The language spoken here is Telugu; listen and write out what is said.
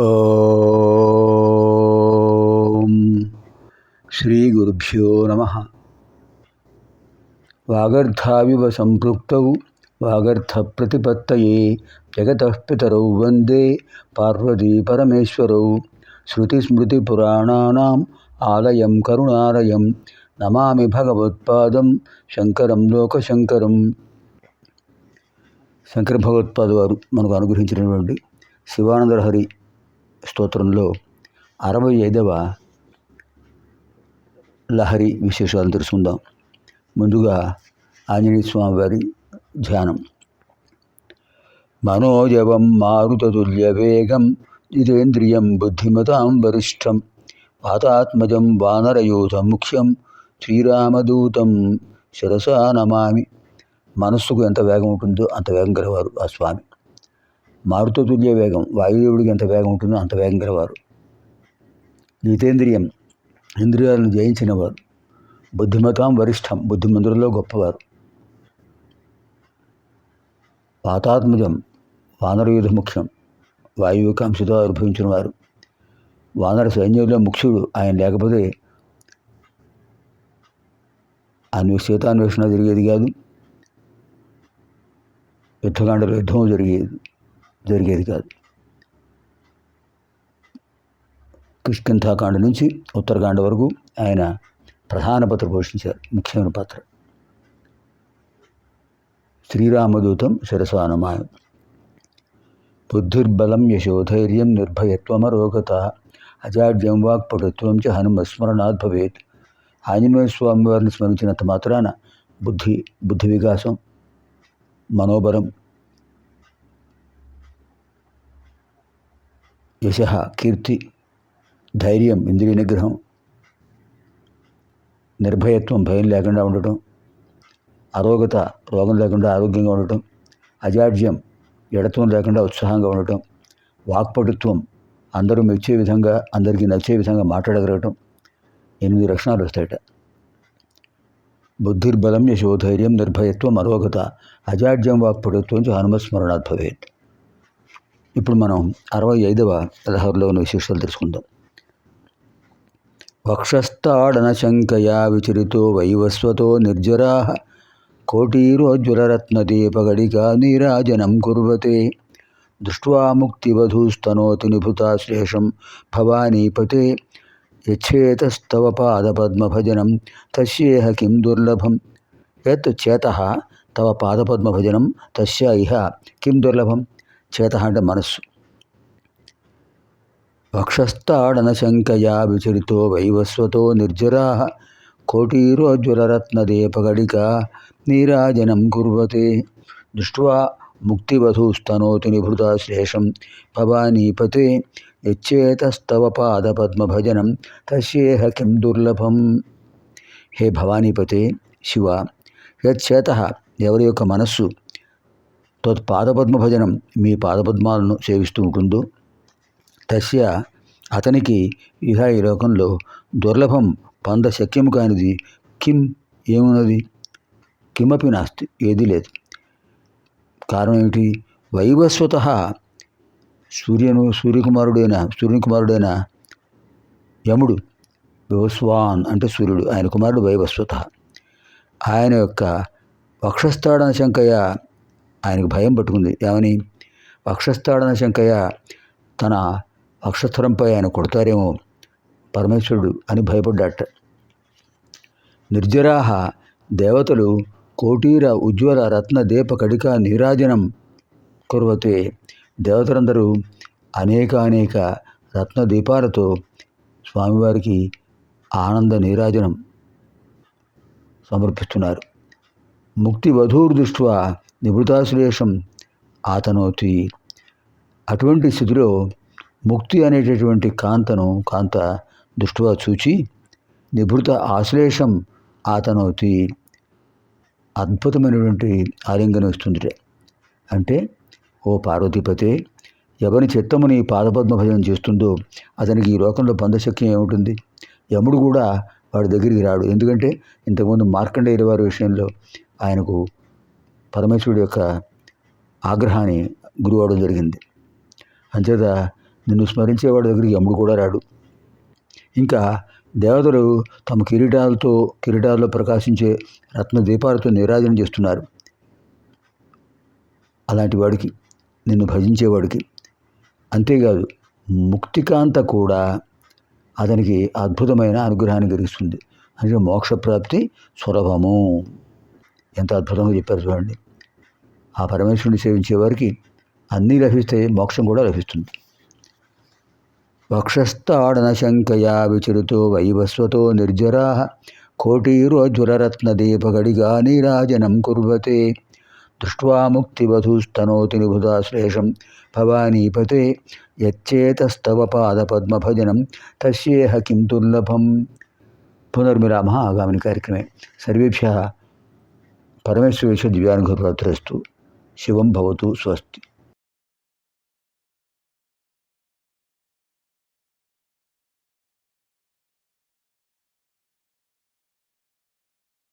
ఓం శ్రీ గురుభ్యో నమ. వాగర్థావివ సంపృక్తౌ వాగర్థ ప్రతిపత్తయే జగత పితరౌ వందే పార్వతీ పరమేశ్వరౌ. శృతిస్మృతిపురాణానాం ఆలయం కరుణాలయం నమామి భగవత్పాదం శంకరం లోకశంకరం. శంకర భగవత్పాద వారు మనకు అనుగ్రహించినటువంటి శివానందహరి స్తోత్రంలో అరవై ఐదవ లహరి విశేషాలు తెలుసుకుందాం. ముందుగా ఆంజనేయ స్వామి వారి ధ్యానం. మనోజవం మారుతతుల్య వేగం జితేంద్రియం బుద్ధిమతాం వరిష్టం పాతాత్మజం వానరయూత ముఖ్యం శ్రీరామదూతం శిరసా నమామి. మనస్సుకు ఎంత వేగం ఉంటుందో అంత వేగం గలవారు ఆ స్వామి. మారుతతుల్య వేగం వాయుదేవుడికి ఎంత వేగం ఉంటుందో అంత వేగం గలవారు జితేంద్రియం ఇంద్రియాలను జయించినవారు. బుద్ధిమతాం వరిష్టం బుద్ధిమంతులలో గొప్పవారు. పాతాత్మజం వానరయుధ ముఖ్యం. వాయువుకి అనుభవించినవారు. వానర సైన్యంలో ముఖ్యుడు ఆయన లేకపోతే అన్వేషితాన్వేషణ జరిగేది కాదు. యుద్ధకాండలో యుద్ధం జరిగేది. జరిగేది కాదు. కిష్కింధాకాండ నుంచి ఉత్తరకాండ వరకు ఆయన ప్రధాన పాత్ర పోషించారు ముఖ్యమైన పాత్ర. శ్రీరామదూతం శిరసానమాయ. బుద్ధిర్బలం యశోధైర్యం నిర్భయత్వమరోగత అజాడ్యం వాక్పటుత్వం చ హనుమస్మరణాద్ భవేత్. ఆంజనేయ స్వామి వారిని స్మరించినంత మాత్రాన బుద్ధి బుద్ధి వికాసం మనోబలం యశ కీర్తి ధైర్యం ఇంద్రియ నిగ్రహం నిర్భయత్వం భయం లేకుండా ఉండటం అరోగత రోగం లేకుండా ఆరోగ్యంగా ఉండటం అజాడ్యం ఎడత్వం లేకుండా ఉత్సాహంగా ఉండటం వాక్పటుత్వం అందరూ మెచ్చే విధంగా అందరికీ నచ్చే విధంగా మాట్లాడగలగటం ఎనిమిది లక్షణాలు వస్తాయట. బుద్ధిర్బలం యశోధైర్యం నిర్భయత్వం అరోగత అజాడ్యం వాక్పటుత్వం చ హనుమస్మరణాత్ ఇప్పుడు మనం అరవై ఐదవ పదహారులో ఉన్న విశేషాలు తెలుసుకుందాం. వక్షస్థాడన శంకయా విచరితో వైవస్వతో నిర్జరా కోటీరోజ్వలరత్నదీపగడికా నీరాజనం కుర్వతే. దృష్ట్వా ముక్తివధూస్తనోతి నిభుతా నిభుతాశ్లేషం భవానీపతే. యచ్చేతస్తవ పాదపద్మభజనం తస్యేహ కిం దుర్లభం. యత్ చేత తవ పాదపద్మభజనం తస్య ఇహ కిం దుర్లభం. చేత అంటే మనస్సు. వక్షస్థాడనశంకయా విచరితో వైవస్వతో నిర్జరా. కోటీరోజ్వలరత్నదీపగడికా నీరాజనం కుర్వతే. దృష్ట్వా ముక్తివధూస్తనోతి నిభృతాశ్లేషం భవానీపతే. యచ్చేతస్తవ పాదపద్మభజనం తస్యేహ కిం దుర్లభం. హే భవానీపతే శివ యచ్చేత ఎవరి యొక్క మనస్సు తత్ పాదపద్మభజనం మీ పాదపద్మాలను సేవిస్తూ ఉంటుందో తస్య అతనికి ఇహ ఈ లోకంలో దుర్లభం పంద శక్యము కానిది కిం ఏమున్నది? కిమపి నాస్తి ఏది లేదు. కారణం ఏమిటి వైవస్వత సూర్యను సూర్యకుమారుడైన సూర్యకుమారుడైన యముడు వివస్వాన్ అంటే సూర్యుడు. ఆయన కుమారుడు వైవస్వత. ఆయన యొక్క వక్షస్థాడన శంకయ్య ఆయనకు భయం పట్టుకుంది. ఏమని? వక్షస్థాడన శంకయ్య తన వక్షస్థలంపై ఆయన కొడతారేమో పరమేశ్వరుడు అని భయపడ్డాట. నిర్జరాహ దేవతలు కోటీర ఉజ్వల రత్న దీప కడిక నీరాజనం కురవతే దేవతలందరూ అనేక అనేక రత్న దీపాలతో స్వామివారికి ఆనంద నీరాజనం సమర్పిస్తున్నారు. ముక్తి వధూర్ దృష్ట్యా నివృతాశ్లేషం ఆతనోతి. అటువంటి స్థితిలో ముక్తి అనేటటువంటి కాంతను కాంత దృష్టిగా చూచి నిభృత ఆశ్లేషం ఆతనోతి. అద్భుతమైనటువంటి ఆలింగనం ఇస్తుంది అంటే ఓ పార్వతీపతే ఎవరి చిత్తముని పాదపద్మ భజన చేస్తుందో అతనికి ఈ లోకంలో బంధశక్యం ఏముంటుంది? యముడు కూడా వాడి దగ్గరికి రాడు. ఎందుకంటే ఇంతకుముందు మార్కండేయుల వారి విషయంలో ఆయనకు పరమేశ్వరుడు యొక్క ఆగ్రహాన్ని గురువడం జరిగింది. అంచేత నిన్ను స్మరించేవాడి దగ్గరికి యముడు కూడా రాడు. ఇంకా దేవతలు తమ కిరీటాలతో కిరీటాల్లో ప్రకాశించే రత్న దీపాలతో నీరాజన చేస్తున్నారు. అలాంటి వాడికి నిన్ను భజించేవాడికి. అంతేకాదు ముక్తికాంత కూడా అతనికి అద్భుతమైన అనుగ్రహాన్ని కలిగిస్తుంది. అంటే మోక్షప్రాప్తి సులభము ఎంత అద్భుతంగా చెప్పారు చూడండి. ఆ పరమేశ్వరుని సేవించే వారికి అన్నీ లభిస్తే మోక్షం కూడా లభిస్తుంది. వక్షస్థాడన శంకయా విచరుతో వైవస్వతో నిర్జరా కోటీరోజ్వరరత్నదీపగడిగా నీరాజనం కుర్వతే. దృష్ట్వా ముక్తివధూస్తనోతి నిభుదాశ్లేషం భవానీపతే. యచ్చేతస్తవ పాదపద్మభజనం తస్యేహ కిం దుర్లభం పునర్మిరామ ఆగామిని కార్యక్రమే. సర్వేభ్య పరమేశ్వరేశ్వర దివ్యానుగ్రహప్రాప్తిరస్తు శివం భవతు స్వస్తి.